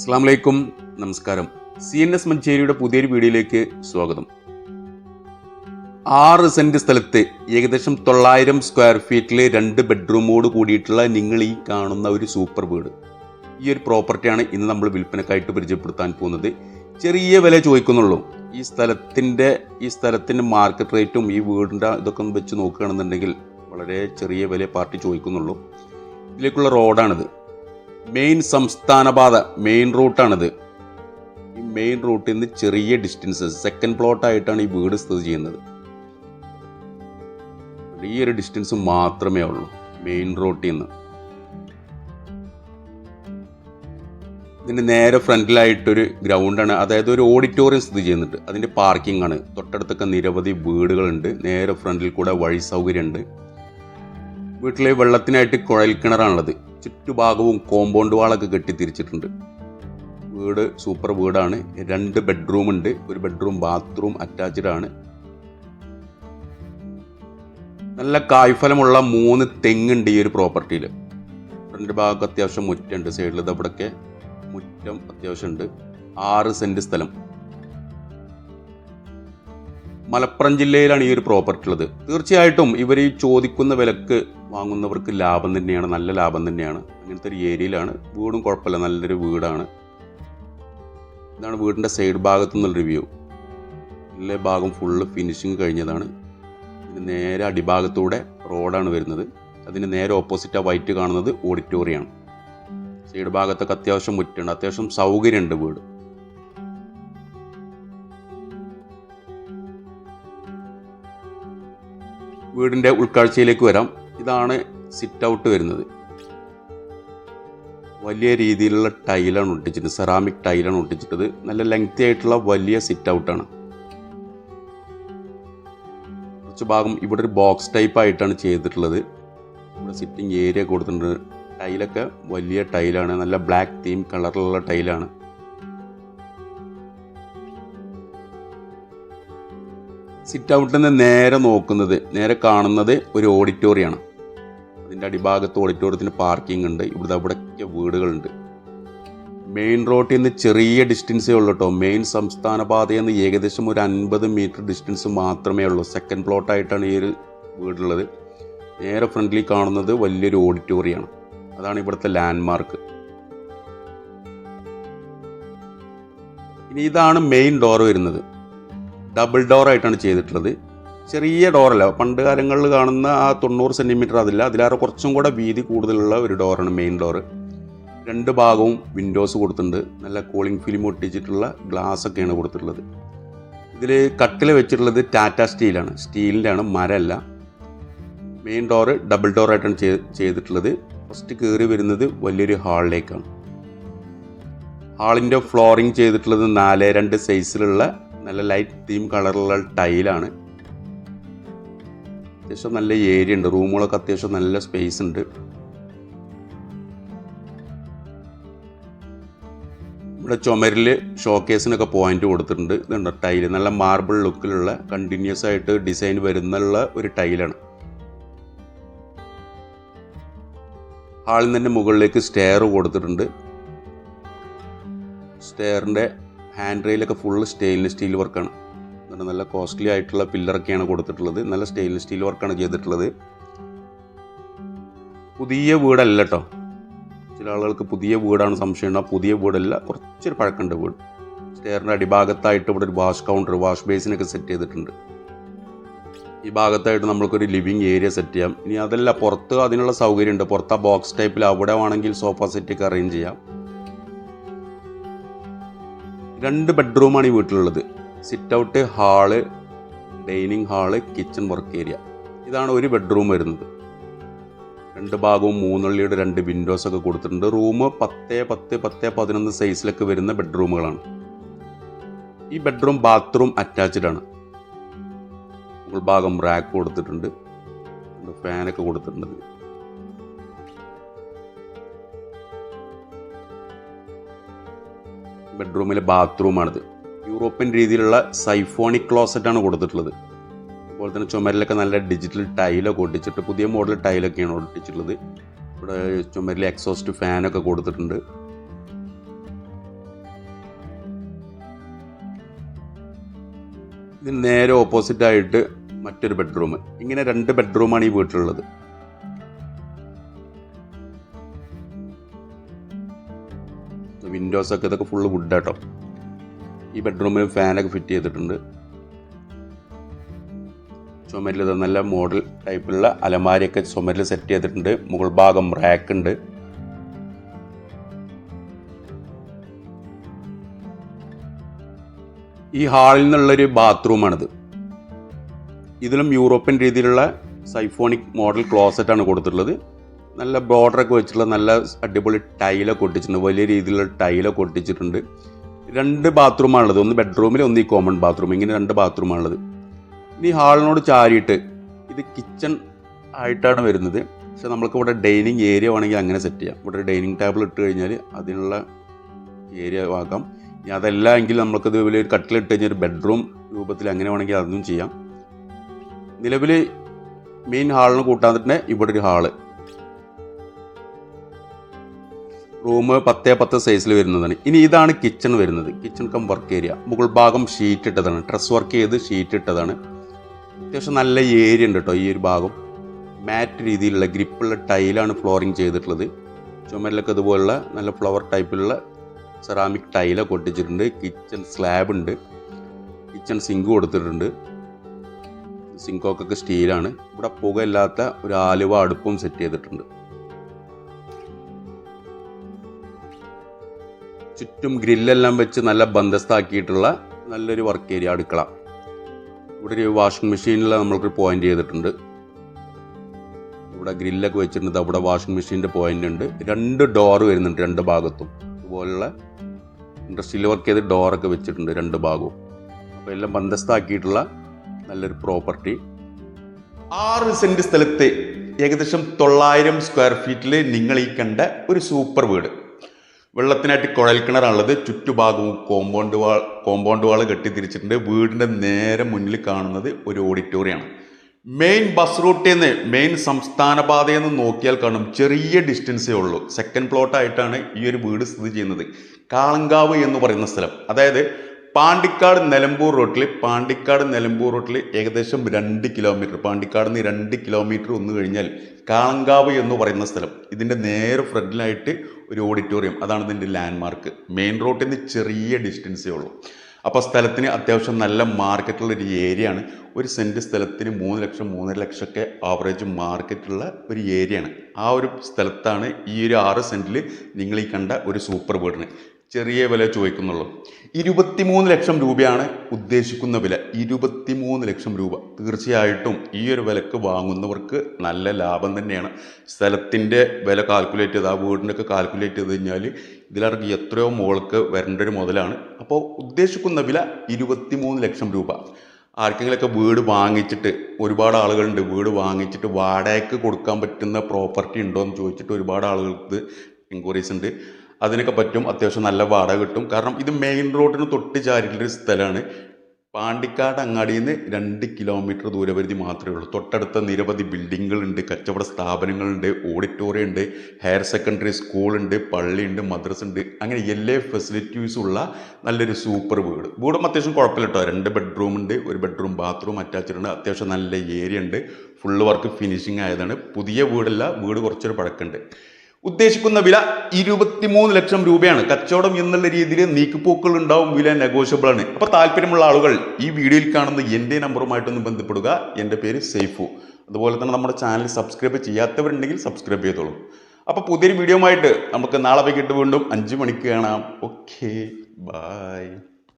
അസ്സാം വലൈക്കും നമസ്കാരം. സി എൻ എസ് മഞ്ചേരിയുടെ പുതിയൊരു വീഡിയോയിലേക്ക് സ്വാഗതം. ആറ് സെന്റ് സ്ഥലത്ത് ഏകദേശം തൊള്ളായിരം സ്ക്വയർ ഫീറ്റിൽ രണ്ട് ബെഡ്റൂമോട് കൂടിയിട്ടുള്ള നിങ്ങൾ ഈ കാണുന്ന ഒരു സൂപ്പർ വീട്. ഈ ഒരു പ്രോപ്പർട്ടിയാണ് ഇന്ന് നമ്മൾ വിൽപ്പനക്കായിട്ട് പരിചയപ്പെടുത്താൻ പോകുന്നത്. ചെറിയ വില ചോദിക്കുന്നുള്ളൂ. ഈ സ്ഥലത്തിന്റെ ഈ സ്ഥലത്തിന്റെ മാർക്കറ്റ് റേറ്റും ഈ വീടിന്റെ ഇതൊക്കെ വെച്ച് നോക്കുകയാണെന്നുണ്ടെങ്കിൽ വളരെ ചെറിയ വില പാർട്ടി ചോദിക്കുന്നുള്ളൂ. ഇതിലേക്കുള്ള റോഡാണിത് മെയിൻ സംസ്ഥാന പാത മെയിൻ റൂട്ടാണിത് ഈ മെയിൻ റൂട്ടിൽ നിന്ന് ചെറിയ ഡിസ്റ്റൻസ് സെക്കൻഡ് പ്ലോട്ടായിട്ടാണ് ഈ വീട് സ്ഥിതി ചെയ്യുന്നത്. ചെറിയൊരു ഡിസ്റ്റൻസ് മാത്രമേ ഉള്ളൂ മെയിൻ റൂട്ടിൽ നിന്ന്. ഇതിന് നേരെ ഫ്രണ്ടിലായിട്ടൊരു ഗ്രൗണ്ടാണ് അതായത് ഒരു ഓഡിറ്റോറിയം സ്ഥിതി ചെയ്യുന്നുണ്ട്. അതിന്റെ പാർക്കിംഗ് ആണ്. തൊട്ടടുത്തൊക്കെ നിരവധി വീടുകളുണ്ട്. നേരെ ഫ്രണ്ടിൽ കൂടെ വഴി സൗകര്യമുണ്ട്. വീട്ടിലെ വെള്ളത്തിനായിട്ട് കുഴൽ കിണറാണുള്ളത് ചുറ്റുഭാഗവും കോമ്പൗണ്ട് വാളൊക്കെ കെട്ടിത്തിരിച്ചിട്ടുണ്ട്. വീട് സൂപ്പർ വീടാണ്. രണ്ട് ബെഡ്റൂം ഉണ്ട്. ഒരു ബെഡ്റൂം ബാത്റൂം അറ്റാച്ച്ഡ് ആണ്. നല്ല കായ്ഫലമുള്ള മൂന്ന് തെങ്ങുണ്ട് ഈ ഒരു പ്രോപ്പർട്ടിയിൽ ഫ്രണ്ട് ഭാഗത്ത് അത്യാവശ്യം മുറ്റുണ്ട് സൈഡിൽ ഇതവിടെയൊക്കെ മുറ്റം അത്യാവശ്യമുണ്ട്. ആറ് സെന്റ് സ്ഥലം. മലപ്പുറം ജില്ലയിലാണ് ഈ ഒരു പ്രോപ്പർട്ടി ഉള്ളത്. തീർച്ചയായിട്ടും ഇവർ ഈ ചോദിക്കുന്ന വിലക്ക് വാങ്ങുന്നവർക്ക് ലാഭം തന്നെയാണ് നല്ല ലാഭം തന്നെയാണ്. അങ്ങനത്തെ ഒരു ഏരിയയിലാണ്. വീടും കുഴപ്പമില്ല നല്ലൊരു വീടാണ്. ഇതാണ് വീടിന്റെ സൈഡ് ഭാഗത്തു നിന്നുള്ള റിവ്യൂ എല്ലാ ഭാഗം ഫുള്ള് ഫിനിഷിങ് കഴിഞ്ഞതാണ്. ഇതിന് നേരെ അടിഭാഗത്തൂടെ റോഡാണ് വരുന്നത്. അതിന് നേരെ ഓപ്പോസിറ്റ് ആ വൈറ്റ് കാണുന്നത് ഓഡിറ്റോറിയമാണ്. സൈഡ് ഭാഗത്തൊക്കെ അത്യാവശ്യം മുറ്റുണ്ട്. അത്യാവശ്യം സൗകര്യമുണ്ട് വീട്. വീടിന്റെ ഉൾക്കാഴ്ചയിലേക്ക് വരാം. ഇതാണ് സിറ്റ് ഔട്ട് വരുന്നത്. വലിയ രീതിയിലുള്ള ടൈലാണ് ഒട്ടിച്ചിട്ട് സെറാമിക് ടൈലാണ് ഒട്ടിച്ചിട്ടത്. നല്ല ലെങ്തി ആയിട്ടുള്ള വലിയ സിറ്റ് ഔട്ടാണ് കുറച്ച് ഭാഗം ഇവിടെ ഒരു ബോക്സ് ടൈപ്പ് ആയിട്ടാണ് ചെയ്തിട്ടുള്ളത്. ഇവിടെ സിറ്റിംഗ് ഏരിയ കൊടുത്തിട്ടുണ്ട്. ടൈലൊക്കെ വലിയ ടൈലാണ് നല്ല ബ്ലാക്ക് തീം കളറിലുള്ള ടൈലാണ് സിറ്റ് ഔട്ടിൽ നിന്ന് നേരെ നോക്കുന്നത് നേരെ കാണുന്നത് ഒരു ഓഡിറ്റോറിയമാണ് അതിന്റെ അടിഭാഗത്ത് ഓഡിറ്റോറിയത്തിന് പാർക്കിംഗ് ഉണ്ട്. ഇവിടെ അവിടെയൊക്കെ വീടുകളുണ്ട്. മെയിൻ റോഡിൽ നിന്ന് ചെറിയ ഡിസ്റ്റൻസേ ഉള്ളൂ കേട്ടോ മെയിൻ സംസ്ഥാന പാതയിൽ നിന്ന് ഏകദേശം ഒരു അൻപത് മീറ്റർ ഡിസ്റ്റൻസ് മാത്രമേ ഉള്ളൂ. സെക്കൻഡ് പ്ലോട്ടായിട്ടാണ് ഈ ഒരു വീടുള്ളത്. നേരെ ഫ്രണ്ട്ലി കാണുന്നത് വലിയൊരു ഓഡിറ്റോറിയമാണ് അതാണ് ഇവിടുത്തെ ലാൻഡ്മാർക്ക് ഇനി ഇതാണ് മെയിൻ ഡോർ വരുന്നത്. ഡബിൾ ഡോറായിട്ടാണ് ചെയ്തിട്ടുള്ളത്. ചെറിയ ഡോറല്ല പണ്ട് കാലങ്ങളിൽ കാണുന്ന ആ തൊണ്ണൂറ് സെന്റിമീറ്റർ അതില്ല അതിലേറെ കുറച്ചും കൂടെ വീതി കൂടുതലുള്ള ഒരു ഡോറാണ് മെയിൻ ഡോറ് രണ്ട് ഭാഗവും വിൻഡോസ് കൊടുത്തിട്ടുണ്ട്. നല്ല കൂളിംഗ് ഫിലിം ഒട്ടിച്ചിട്ടുള്ള ഗ്ലാസ് ഒക്കെയാണ് കൊടുത്തിട്ടുള്ളത്. ഇതിൽ കട്ടിൽ വെച്ചിട്ടുള്ളത് ടാറ്റ സ്റ്റീലാണ് സ്റ്റീലിന്റെ ആണ് മരമല്ല. മെയിൻ ഡോറ് ഡബിൾ ഡോറായിട്ടാണ് ചെയ്- ചെയ്തിട്ടുള്ളത്. ഫസ്റ്റ് കയറി വരുന്നത് വലിയൊരു ഹാളിലേക്കാണ് ഹാളിന്റെ ഫ്ലോറിങ് ചെയ്തിട്ടുള്ളത് നാല് രണ്ട് സൈസിലുള്ള നല്ല ലൈറ്റ് തീം കളറുള്ള ടൈലാണ് അത്യാവശ്യം നല്ല ഏരിയ ഉണ്ട്. റൂമുകളൊക്കെ അത്യാവശ്യം നല്ല സ്പേസ് ഉണ്ട്. ഇവിടെ ചുമരിൽ ഷോക്കേസിനൊക്കെ പോയിന്റ് കൊടുത്തിട്ടുണ്ട്. ഇതുണ്ട് ടൈൽ നല്ല മാർബിൾ ലുക്കിലുള്ള കണ്ടിന്യൂസ് ആയിട്ട് ഡിസൈൻ വരുന്നുള്ള ഒരു ടൈലാണ് ഹാളിൽ തന്നെ മുകളിലേക്ക് സ്റ്റെയർ കൊടുത്തിട്ടുണ്ട്. സ്റ്റെയറിന്റെ ഹാൻഡ് റെയിലൊക്കെ ഫുള്ള് സ്റ്റെയിൻലെസ് സ്റ്റീൽ വർക്കാണ് എന്നിട്ട് നല്ല കോസ്റ്റ്ലി ആയിട്ടുള്ള പില്ലറൊക്കെയാണ് കൊടുത്തിട്ടുള്ളത്. നല്ല സ്റ്റെയിൻലെസ് സ്റ്റീൽ വർക്കാണ് ചെയ്തിട്ടുള്ളത്. പുതിയ വീടല്ല കേട്ടോ ചില ആളുകൾക്ക് പുതിയ വീടാണ് സംശയം ഉണ്ടാവും പുതിയ വീടല്ല കുറച്ചൊരു പഴക്കമുണ്ട് വീട്. സ്റ്റെയറിന്റെ അടിഭാഗത്തായിട്ട് ഇവിടെ ഒരു വാഷ് കൗണ്ടർ വാഷ് ബേസിനൊക്കെ സെറ്റ് ചെയ്തിട്ടുണ്ട്. ഈ ഭാഗത്തായിട്ട് നമ്മൾക്കൊരു ലിവിങ് ഏരിയ സെറ്റ് ചെയ്യാം. ഇനി അതല്ല പുറത്ത് അതിനുള്ള സൗകര്യമുണ്ട്. പുറത്ത് ആ ബോക്സ് ടൈപ്പിൽ അവിടെ വേണമെങ്കിൽ സോഫ സെറ്റൊക്കെ അറേഞ്ച് ചെയ്യാം. രണ്ട് ബെഡ്റൂമാണ് ഈ വീട്ടിലുള്ളത്. Sit out hall dining hall kitchen work area ഇതാണ് ഒരു ബെഡ്റൂം വരുന്നത്. രണ്ട് ഭാഗവും മൂന്നുള്ളിയുടെ രണ്ട് വിൻഡോസ് ഒക്കെ കൊടുത്തിട്ടുണ്ട്. റൂം പത്ത് പത്ത് പത്ത് പതിനൊന്ന് സൈസിലൊക്കെ വരുന്ന ബെഡ്റൂമുകളാണ് ഈ ബെഡ്റൂം ബാത്റൂം അറ്റാച്ച്ഡ് ആണ്. ഉൾഭാഗം ഭാഗം റാക്ക് കൊടുത്തിട്ടുണ്ട് ഫാനൊക്കെ കൊടുത്തിട്ടുണ്ട്. ബെഡ്റൂമിലെ ബാത്റൂമാണിത് യൂറോപ്യൻ രീതിയിലുള്ള സൈഫോണിക് ക്ലോസറ്റാണ് കൊടുത്തിട്ടുള്ളത്. അതുപോലെ തന്നെ ചുമരിലൊക്കെ നല്ല ഡിജിറ്റൽ ടൈലൊക്കെ ഒട്ടിച്ചിട്ട് പുതിയ മോഡൽ ടൈലൊക്കെയാണ് ഒട്ടിച്ചിട്ടുള്ളത്. ഇവിടെ ചുമരിൽ എക്സോസ്റ്റ് ഫാനൊക്കെ കൊടുത്തിട്ടുണ്ട്. ഇതിന് നേരെ ഓപ്പോസിറ്റായിട്ട് മറ്റൊരു ബെഡ്റൂം ഇങ്ങനെ രണ്ട് ബെഡ്റൂമാണ് ഈ വീട്ടിലുള്ളത്. വിൻഡോസ് ഒക്കെ ഇതൊക്കെ ഫുള്ള് വുഡ് കേട്ടോ ഈ ബെഡ്റൂമിൽ ഫാനൊക്കെ ഫിറ്റ് ചെയ്തിട്ടുണ്ട്. ചുമരിൽ നല്ല മോഡൽ ടൈപ്പിലുള്ള അലമാരിയൊക്കെ ചുമരിൽ സെറ്റ് ചെയ്തിട്ടുണ്ട്. മുകൾ ഭാഗം റാക്ക് ഉണ്ട്. ഈ ഹാളിൽ നിന്നുള്ളൊരു ബാത്റൂമാണിത്. ഇതിലും യൂറോപ്യൻ രീതിയിലുള്ള സൈഫോണിക് മോഡൽ ക്ലോസറ്റാണ് കൊടുത്തിട്ടുള്ളത്. നല്ല ബോർഡറൊക്കെ വെച്ചിട്ടുള്ള നല്ല അടിപൊളി ടൈലൊക്കെ ഒട്ടിച്ചിട്ടുണ്ട്. വലിയ രീതിയിലുള്ള ടൈലൊക്കെ ഒട്ടിച്ചിട്ടുണ്ട്. രണ്ട് ബാത്റൂമാണുള്ളത്. ഒന്ന് ബെഡ്റൂമിൽ ഒന്ന് ഈ കോമൺ ബാത്റൂം. ഇങ്ങനെ രണ്ട് ബാത്റൂമാണുള്ളത്. ഇനി ഹാളിനോട് ചാരിയിട്ട് ഇത് കിച്ചൺ ആയിട്ടാണ് വരുന്നത്. പക്ഷെ നമ്മൾക്ക് ഇവിടെ ഡൈനിങ് ഏരിയ വേണമെങ്കിൽ അങ്ങനെ സെറ്റ് ചെയ്യാം. ഇവിടെ ഡൈനിങ് ടേബിൾ ഇട്ട് കഴിഞ്ഞാൽ അതിനുള്ള ഏരിയ ആക്കാം. ഇനി അതല്ല എങ്കിൽ നമുക്കത് വലിയൊരു കട്ടിലിട്ട് കഴിഞ്ഞാൽ ഒരു ബെഡ്റൂം രൂപത്തിൽ അങ്ങനെ വേണമെങ്കിൽ അതൊന്നും ചെയ്യാം. നിലവിൽ മെയിൻ ഹാളിന് കൂട്ടാൻ തന്നെ ഇവിടെ ഒരു ഹാൾ. റൂം പത്തേ പത്ത് സൈസിൽ വരുന്നതാണ്. ഇനി ഇതാണ് കിച്ചൺ വരുന്നത്. കിച്ചൺ കം വർക്ക് ഏരിയ മുകൾ ഭാഗം ഷീറ്റ് ഇട്ടതാണ്. ഡ്രസ് വർക്ക് ചെയ്ത് ഷീറ്റ് ഇട്ടതാണ്. അത്യാവശ്യം നല്ല ഏരിയ ഉണ്ട് കേട്ടോ ഈ ഒരു ഭാഗം. മാറ്റ് രീതിയിലുള്ള ഗ്രിപ്പുള്ള ടൈലാണ് ഫ്ലോറിങ് ചെയ്തിട്ടുള്ളത്. ചുമരിലൊക്കെ ഇതുപോലുള്ള നല്ല ഫ്ലവർ ടൈപ്പിലുള്ള സെറാമിക് ടൈലൊക്കെ ഒട്ടിച്ചിട്ടുണ്ട്. കിച്ചൺ സ്ലാബ് ഉണ്ട്. കിച്ചൺ സിങ്ക് കൊടുത്തിട്ടുണ്ട്. സിങ്കൊക്കെ സ്റ്റീലാണ് ഇവിടെ പുകയില്ലാത്ത ഒരു ആലുവ അടുപ്പും സെറ്റ് ചെയ്തിട്ടുണ്ട്. ചുറ്റും ഗ്രില്ലെല്ലാം വെച്ച് നല്ല ബന്ധസ്ഥാക്കിയിട്ടുള്ള നല്ലൊരു വർക്ക് ഏരിയ അടുക്കള. ഇവിടെ ഒരു വാഷിംഗ് മെഷീനിൽ നമ്മൾക്ക് പോയിന്റ് ചെയ്തിട്ടുണ്ട്. ഇവിടെ ഗ്രില്ലൊക്കെ വെച്ചിട്ടുണ്ട്. അവിടെ വാഷിംഗ് മെഷീന്റെ പോയിന്റ് ഉണ്ട്. രണ്ട് ഡോർ വരുന്നുണ്ട് രണ്ട് ഭാഗത്തും. ഇതുപോലുള്ള ഇൻഡസ്ട്രിയിൽ വർക്ക് ചെയ്ത് ഡോറൊക്കെ വെച്ചിട്ടുണ്ട് രണ്ട് ഭാഗവും. അപ്പോൾ എല്ലാം ബന്ധസ്ഥാക്കിയിട്ടുള്ള നല്ലൊരു പ്രോപ്പർട്ടി ആറ് സെന്റ് സ്ഥലത്തെ ഏകദേശം തൊള്ളായിരം സ്ക്വയർ ഫീറ്റിൽ നിങ്ങൾ ഈ കണ്ട ഒരു സൂപ്പർ വീട്. വെള്ളത്തിനായിട്ട് കുഴൽ കിണറാണുള്ളത്. ചുറ്റുഭാഗവും കോമ്പൗണ്ട് വാൾ കോമ്പൗണ്ട് വാൾ കെട്ടിത്തിരിച്ചിട്ടുണ്ട്. വീടിന്റെ നേരെ മുന്നിൽ കാണുന്നത് ഒരു ഓഡിറ്റോറിയമാണ് മെയിൻ ബസ് റൂട്ടിൽ നിന്ന് മെയിൻ സംസ്ഥാന പാതയിൽ നിന്ന് നോക്കിയാൽ കാണും. ചെറിയ ഡിസ്റ്റൻസേ ഉള്ളൂ. സെക്കൻഡ് പ്ലോട്ടായിട്ടാണ് ഈ ഒരു വീട് സ്ഥിതി ചെയ്യുന്നത്. കാളങ്കാവ് എന്ന് പറയുന്ന സ്ഥലം. അതായത് പാണ്ടിക്കാട് നിലമ്പൂർ റോട്ടിൽ പാണ്ടിക്കാട് നിലമ്പൂർ റോട്ടിൽ ഏകദേശം രണ്ട് കിലോമീറ്റർ പാണ്ടിക്കാട് നിന്ന് രണ്ട് കിലോമീറ്റർ ഒന്ന് കഴിഞ്ഞാൽ കാളങ്കാവ് എന്ന് പറയുന്ന സ്ഥലം. ഇതിന്റെ നേരെ ഫ്രണ്ടിലായിട്ട് ഒരു ഓഡിറ്റോറിയം. അതാണ് ഇതിന്റെ ലാൻഡ്മാർക്ക് മെയിൻ റോഡിൽ നിന്ന് ചെറിയ ഡിസ്റ്റൻസേ ഉള്ളൂ. അപ്പോൾ സ്ഥലത്തിന് അത്യാവശ്യം നല്ല മാർക്കറ്റുള്ള ഒരു ഏരിയ ആണ്. ഒരു സെന്റ് സ്ഥലത്തിന് മൂന്ന് ലക്ഷം മൂന്നര ലക്ഷമൊക്കെ ആവറേജ് മാർക്കറ്റുള്ള ഒരു ഏരിയ ആണ്. ആ ഒരു സ്ഥലത്താണ് ഈ ഒരു ആറ് സെന്റിൽ നിങ്ങൾ ഈ കണ്ട ഒരു സൂപ്പർ വീടിന് ചെറിയ വില ചോദിക്കുന്നുള്ളൂ. ഇരുപത്തിമൂന്ന് ലക്ഷം രൂപയാണ് ഉദ്ദേശിക്കുന്ന വില. ഇരുപത്തിമൂന്ന് ലക്ഷം രൂപ. തീർച്ചയായിട്ടും ഈ ഒരു വിലക്ക് വാങ്ങുന്നവർക്ക് നല്ല ലാഭം തന്നെയാണ്. സ്ഥലത്തിന്റെ വില കാൽക്കുലേറ്റ് ചെയ്ത് ആ വീടിന്റെ ഒക്കെ കാൽക്കുലേറ്റ് ചെയ്ത് കഴിഞ്ഞാൽ ഇതിലിറങ്ങി എത്രയോ മോൾക്ക് വരേണ്ട ഒരു മുതലാണ്. അപ്പോൾ ഉദ്ദേശിക്കുന്ന വില ഇരുപത്തിമൂന്ന് ലക്ഷം രൂപ. ആർക്കെങ്കിലൊക്കെ വീട് വാങ്ങിച്ചിട്ട് ഒരുപാട് ആളുകളുണ്ട്. വീട് വാങ്ങിച്ചിട്ട് വാടകയ്ക്ക് കൊടുക്കാൻ പറ്റുന്ന പ്രോപ്പർട്ടി ഉണ്ടോ എന്ന് ചോദിച്ചിട്ട് ഒരുപാട് ആളുകൾക്ക് എൻക്വയറീസ് ഉണ്ട്. അതിനൊക്കെ പറ്റും. അത്യാവശ്യം നല്ല വാടക കിട്ടും. കാരണം ഇത് മെയിൻ റോഡിന് തൊട്ട് ചാരിട്ടുള്ളൊരു സ്ഥലമാണ്. പാണ്ടിക്കാട് അങ്ങാടിയിൽ നിന്ന് രണ്ട് കിലോമീറ്റർ ദൂരപരിധി മാത്രമേ ഉള്ളൂ. തൊട്ടടുത്ത നിരവധി ബിൽഡിങ്ങുകളുണ്ട് കച്ചവട സ്ഥാപനങ്ങളുണ്ട് ഓഡിറ്റോറിയം ഉണ്ട് ഹയർ സെക്കൻഡറി സ്കൂളുണ്ട് പള്ളിയുണ്ട് മദ്രസ ഉണ്ട്. അങ്ങനെ എല്ലാ ഫെസിലിറ്റീസും ഉള്ള നല്ലൊരു സൂപ്പർ വീട്. വീടും അത്യാവശ്യം കുഴപ്പമില്ല കേട്ടോ രണ്ട് ബെഡ്റൂം ഉണ്ട് ഒരു ബെഡ്റൂം ബാത്റൂം അറ്റാച്ച്ഡ് ഉണ്ട്. അത്യാവശ്യം നല്ല ഏരിയ ഉണ്ട്. ഫുള്ള് വർക്ക് ഫിനിഷിംഗ് ആയതാണ്. പുതിയ വീടല്ല വീട് കുറച്ചൊരു പഴക്കമുണ്ട്. ഉദ്ദേശിക്കുന്ന വില ഇരുപത്തിമൂന്ന് ലക്ഷം രൂപയാണ്. കച്ചവടം എന്നുള്ള രീതിയിൽ നീക്കുപോക്കുകൾ ഉണ്ടാവും വില നെഗോഷ്യബിൾ ആണ്. അപ്പൊ താല്പര്യമുള്ള ആളുകൾ ഈ വീഡിയോയിൽ കാണുന്ന എന്റെ നമ്പറുമായിട്ടൊന്ന് ബന്ധപ്പെടുക. എന്റെ പേര് സെയ്ഫു. അതുപോലെ തന്നെ നമ്മുടെ ചാനൽ സബ്സ്ക്രൈബ് ചെയ്യാത്തവരുണ്ടെങ്കിൽ സബ്സ്ക്രൈബ് ചെയ്തോളൂ. അപ്പോൾ പുതിയൊരു വീഡിയോ ആയിട്ട് നമുക്ക് നാളെ വൈകിട്ട് വീണ്ടും അഞ്ച് മണിക്ക് കാണാം. Okay bye